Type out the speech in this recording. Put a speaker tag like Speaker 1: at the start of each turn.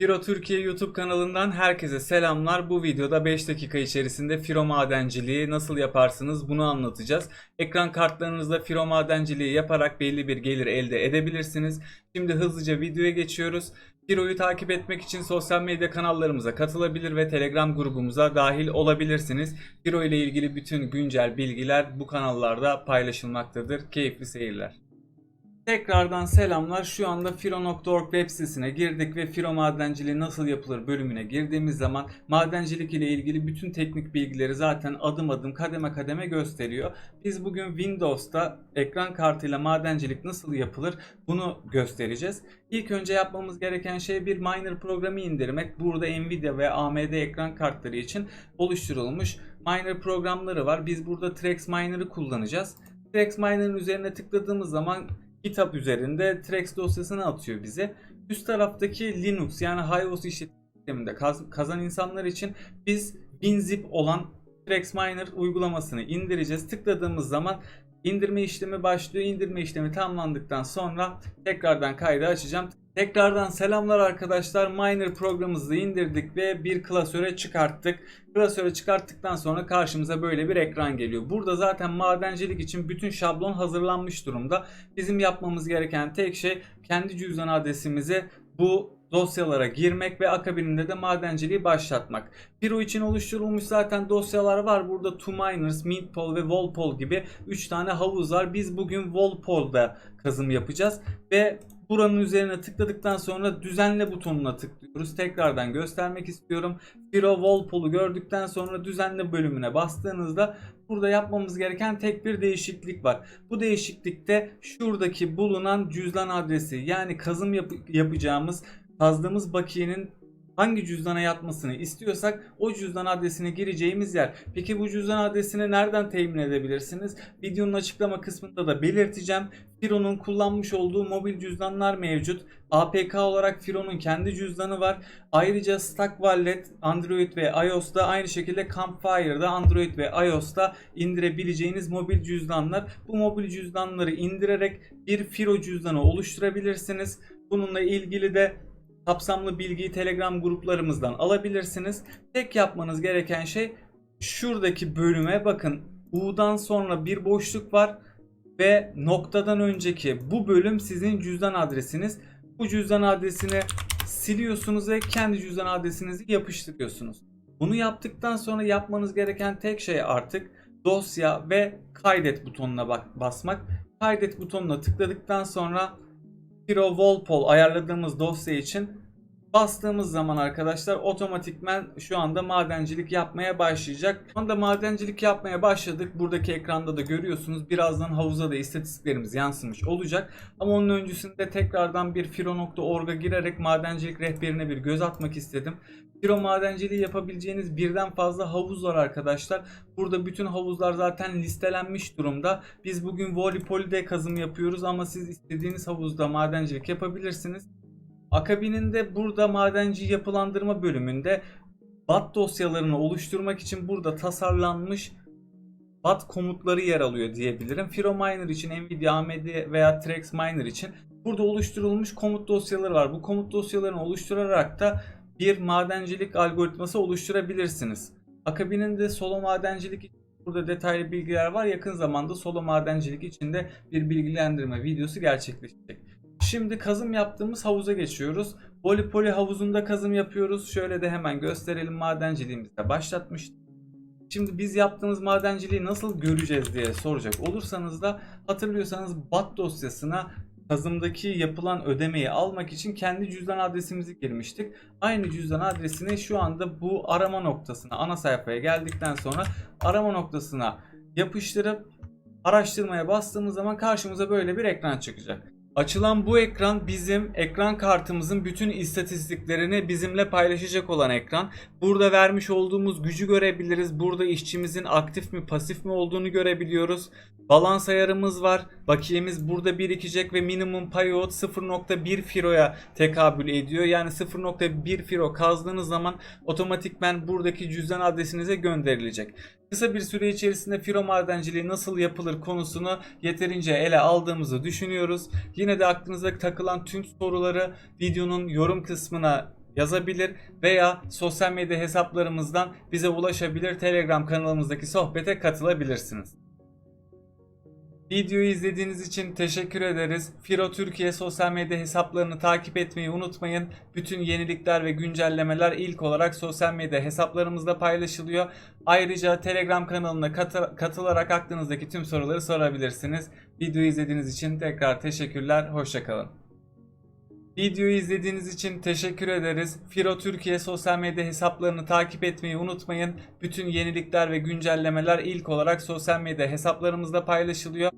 Speaker 1: Firo Türkiye YouTube kanalından herkese selamlar. Bu videoda 5 dakika içerisinde Firo madenciliği nasıl yaparsınız bunu anlatacağız. Ekran kartlarınızda Firo madenciliği yaparak belli bir gelir elde edebilirsiniz. Şimdi hızlıca videoya geçiyoruz. Firo'yu takip etmek için sosyal medya kanallarımıza katılabilir ve Telegram grubumuza dahil olabilirsiniz. Firo ile ilgili bütün güncel bilgiler bu kanallarda paylaşılmaktadır. Keyifli seyirler. Tekrardan selamlar. Şu anda firo.org web sitesine girdik ve firo madenciliği nasıl yapılır bölümüne girdiğimiz zaman madencilik ile ilgili bütün teknik bilgileri zaten adım adım kademe kademe gösteriyor. Biz bugün Windows'ta ekran kartıyla madencilik nasıl yapılır bunu göstereceğiz. İlk önce yapmamız gereken şey bir miner programı indirmek. Burada Nvidia ve AMD ekran kartları için oluşturulmuş miner programları var. Biz burada Trex Miner'ı kullanacağız. Trex Miner'ın üzerine tıkladığımız zaman GitHub üzerinde Trex dosyasını atıyor bize. Üst taraftaki Linux yani HiOS işletim sisteminde kaz- kazan insanlar için biz WinZip olan Trex Miner uygulamasını indireceğiz. Tıkladığımız zaman indirme işlemi başlıyor. İndirme işlemi tamamlandıktan sonra tekrardan kaydı açacağım. Tekrardan selamlar arkadaşlar. Miner programımızı indirdik ve bir klasöre çıkarttık. Klasöre çıkarttıktan sonra karşımıza böyle bir ekran geliyor. Burada zaten madencilik için bütün şablon hazırlanmış durumda. Bizim yapmamız gereken tek şey kendi cüzdan adresimizi bu dosyalara girmek ve akabininde de madenciliği başlatmak. Piro için oluşturulmuş zaten dosyalar var. Burada Two Miners, Mintpol ve Volpol gibi 3 tane havuz var. Biz bugün Volpol'da kazım yapacağız ve buranın üzerine tıkladıktan sonra düzenle butonuna tıklıyoruz. Tekrardan göstermek istiyorum. Piro Volpol'u gördükten sonra düzenle bölümüne bastığınızda burada yapmamız gereken tek bir değişiklik var. Bu değişiklikte şuradaki bulunan cüzdan adresi yani kazım yap- yapacağımız kazdığımız bakiyenin hangi cüzdana yatmasını istiyorsak o cüzdan adresine gireceğimiz yer. Peki bu cüzdan adresini nereden temin edebilirsiniz? Videonun açıklama kısmında da belirteceğim. Firo'nun kullanmış olduğu mobil cüzdanlar mevcut. APK olarak Firo'nun kendi cüzdanı var. Ayrıca Stack Wallet Android ve iOS'ta aynı şekilde Campfire'da Android ve iOS'ta indirebileceğiniz mobil cüzdanlar. Bu mobil cüzdanları indirerek bir Firo cüzdanı oluşturabilirsiniz. Bununla ilgili de kapsamlı bilgiyi Telegram gruplarımızdan alabilirsiniz. Tek yapmanız gereken şey şuradaki bölüme bakın. U'dan sonra bir boşluk var ve noktadan önceki bu bölüm sizin cüzdan adresiniz. Bu cüzdan adresini siliyorsunuz ve kendi cüzdan adresinizi yapıştırıyorsunuz. Bunu yaptıktan sonra yapmanız gereken tek şey artık dosya ve kaydet butonuna basmak. Kaydet butonuna tıkladıktan sonra Hero Walpole ayarladığımız dosya için bastığımız zaman arkadaşlar otomatikmen şu anda madencilik yapmaya başlayacak. Şu anda madencilik yapmaya başladık. Buradaki ekranda da görüyorsunuz. Birazdan havuza da istatistiklerimiz yansımış olacak. Ama onun öncesinde tekrardan bir firo.org'a girerek madencilik rehberine bir göz atmak istedim. Firo madenciliği yapabileceğiniz birden fazla havuz var arkadaşlar. Burada bütün havuzlar zaten listelenmiş durumda. Biz bugün Volipoly'de kazım yapıyoruz ama siz istediğiniz havuzda madencilik yapabilirsiniz. Akabininde burada madenci yapılandırma bölümünde BAT dosyalarını oluşturmak için burada tasarlanmış BAT komutları yer alıyor diyebilirim. Firo Miner için, Nvidia, AMD veya Trex Miner için burada oluşturulmuş komut dosyaları var. Bu komut dosyalarını oluşturarak da bir madencilik algoritması oluşturabilirsiniz. Akabininde solo madencilik için burada detaylı bilgiler var. Yakın zamanda solo madencilik için de bir bilgilendirme videosu gerçekleşecek. Şimdi kazım yaptığımız havuza geçiyoruz. Volipoli havuzunda kazım yapıyoruz. Şöyle de hemen gösterelim madenciliğimizi de başlatmıştık. Şimdi biz yaptığımız madenciliği nasıl göreceğiz diye soracak olursanız da hatırlıyorsanız BAT dosyasına kazımdaki yapılan ödemeyi almak için kendi cüzdan adresimizi girmiştik. Aynı cüzdan adresini şu anda bu arama noktasına ana sayfaya geldikten sonra arama noktasına yapıştırıp araştırmaya bastığımız zaman karşımıza böyle bir ekran çıkacak. Açılan bu ekran bizim ekran kartımızın bütün istatistiklerini bizimle paylaşacak olan ekran. Burada vermiş olduğumuz gücü görebiliriz. Burada işçimizin aktif mi pasif mi olduğunu görebiliyoruz. Balans ayarımız var. Bakiyemiz burada birikecek ve minimum payout 0.1 firoya tekabül ediyor. Yani 0.1 firo kazdığınız zaman otomatikmen buradaki cüzdan adresinize gönderilecek. Kısa bir süre içerisinde firo madenciliği nasıl yapılır konusunu yeterince ele aldığımızı düşünüyoruz. Yine de aklınıza takılan tüm soruları videonun yorum kısmına yazabilir veya sosyal medya hesaplarımızdan bize ulaşabilir. Telegram kanalımızdaki sohbete katılabilirsiniz. Videoyu izlediğiniz için teşekkür ederiz. Firo Türkiye sosyal medya hesaplarını takip etmeyi unutmayın. Bütün yenilikler ve güncellemeler ilk olarak sosyal medya hesaplarımızda paylaşılıyor. Ayrıca Telegram kanalına katı- katılarak aklınızdaki tüm soruları sorabilirsiniz. Videoyu izlediğiniz için tekrar teşekkürler. Hoşçakalın. Videoyu izlediğiniz için teşekkür ederiz. Firo Türkiye sosyal medya hesaplarını takip etmeyi unutmayın. Bütün yenilikler ve güncellemeler ilk olarak sosyal medya hesaplarımızda paylaşılıyor.